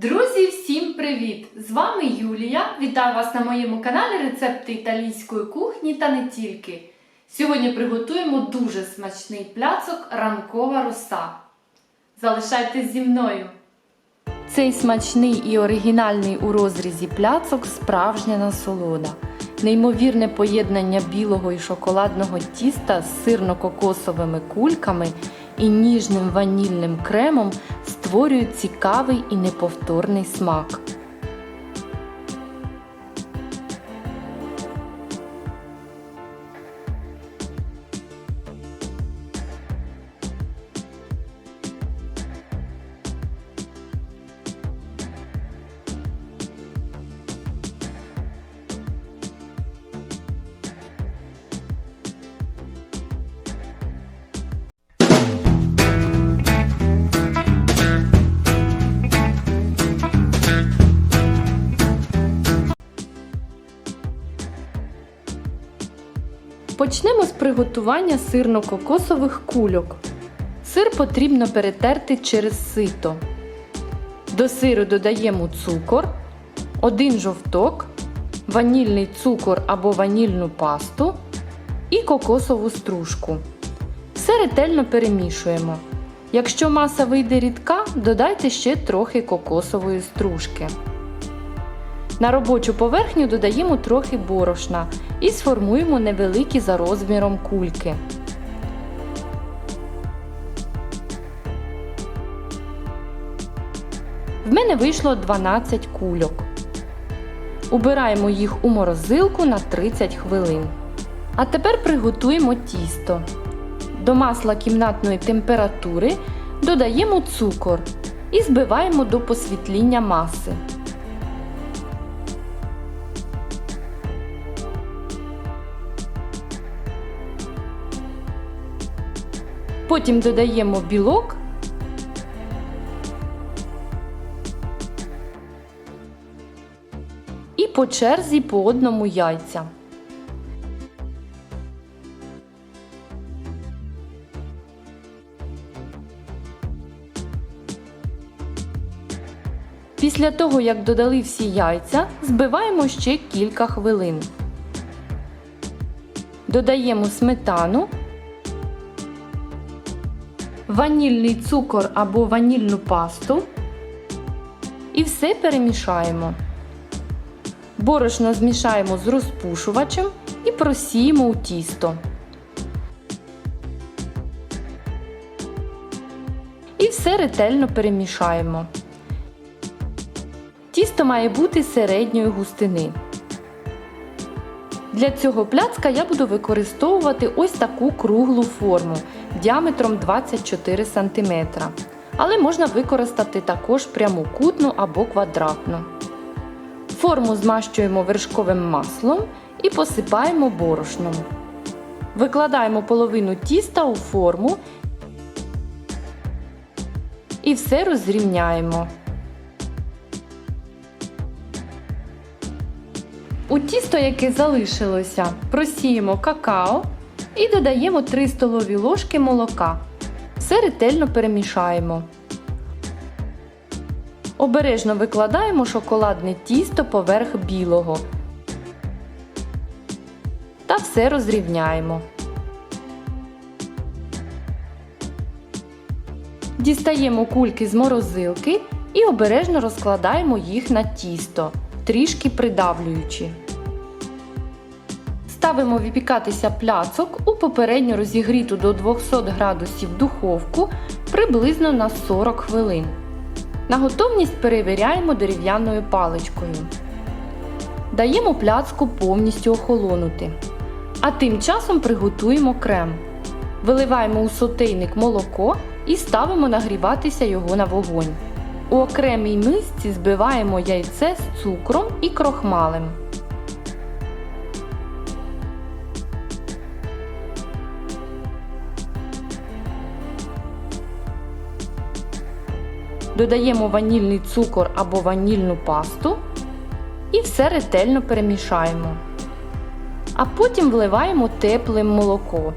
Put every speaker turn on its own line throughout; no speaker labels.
Друзі, всім привіт! З вами Юлія. Вітаю вас на моєму каналі Рецепти італійської кухні та не тільки. Сьогодні приготуємо дуже смачний пляцок ранкова роса. Залишайтесь зі мною! Цей смачний і оригінальний у розрізі пляцок справжня насолода. Неймовірне поєднання білого і шоколадного тіста з сирно-кокосовими кульками і ніжним ванільним кремом створюють цікавий і неповторний смак. Почнемо з приготування сирно-кокосових кульок. Сир потрібно перетерти через сито. До сиру додаємо цукор, один жовток, ванільний цукор або ванільну пасту і кокосову стружку. Все ретельно перемішуємо. Якщо маса вийде рідка, додайте ще трохи кокосової стружки. На робочу поверхню додаємо трохи борошна і сформуємо невеликі за розміром кульки. В мене вийшло 12 кульок. Убираємо їх у морозилку на 30 хвилин. А тепер приготуємо тісто. До масла кімнатної температури додаємо цукор і збиваємо до посвітління маси. Потім додаємо білок. І по черзі по одному яйця. Після того, як додали всі яйця, збиваємо ще кілька хвилин. Додаємо сметану ванільний цукор або ванільну пасту і все перемішаємо. Борошно змішаємо з розпушувачем і просіємо у тісто. І все ретельно перемішаємо. Тісто має бути середньої густини. Для цього пляцка я буду використовувати ось таку круглу форму діаметром 24 см. Але можна використати також прямокутну або квадратну. Форму змащуємо вершковим маслом і посипаємо борошном. Викладаємо половину тіста у форму і все розрівняємо. У тісто, яке залишилося, просіємо какао і додаємо 3 столові ложки молока. Все ретельно перемішаємо. Обережно викладаємо шоколадне тісто поверх білого. Та все розрівняємо. Дістаємо кульки з морозилки і обережно розкладаємо їх на тісто, трішки придавлюючи. Ставимо випікатися пляцок у попередньо розігріту до 200 градусів духовку приблизно на 40 хвилин. На готовність перевіряємо дерев'яною паличкою. Даємо пляцку повністю охолонути. А тим часом приготуємо крем. Виливаємо у сотейник молоко і ставимо нагріватися його на вогонь. У окремій мисці збиваємо яйце з цукром і крохмалем. Додаємо ванільний цукор або ванільну пасту і все ретельно перемішаємо. А потім вливаємо тепле молоко.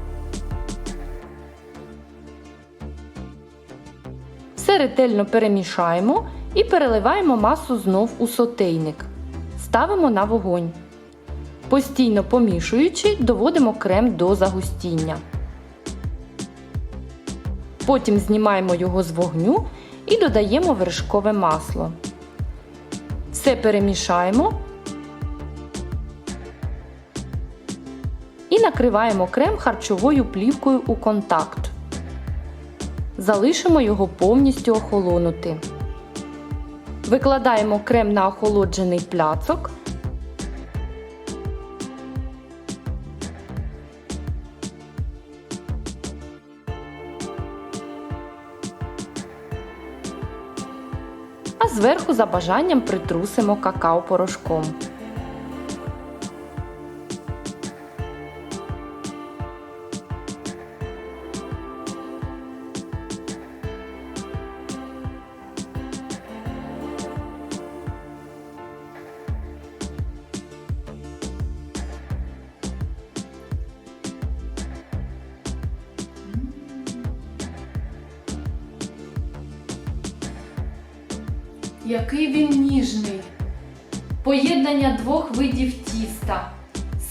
Все ретельно перемішаємо І переливаємо масу знов у сотейник. Ставимо на вогонь. Постійно помішуючи, доводимо крем до загустіння. Потім знімаємо його з вогню і додаємо вершкове масло. Все перемішаємо і накриваємо крем харчовою плівкою у контакт. Залишимо його повністю охолонути. Викладаємо крем на охолоджений пляцок. А зверху за бажанням притрусимо какао-порошком. Який він ніжний. Поєднання двох видів тіста.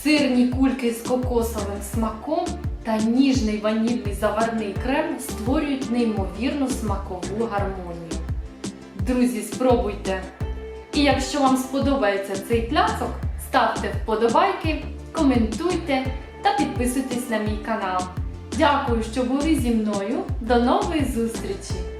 Сирні кульки з кокосовим смаком та ніжний ванільний заварний крем створюють неймовірну смакову гармонію. Друзі, спробуйте! І якщо вам сподобається цей пляцок, ставте вподобайки, коментуйте та підписуйтесь на мій канал. Дякую, що були зі мною. До нової зустрічі!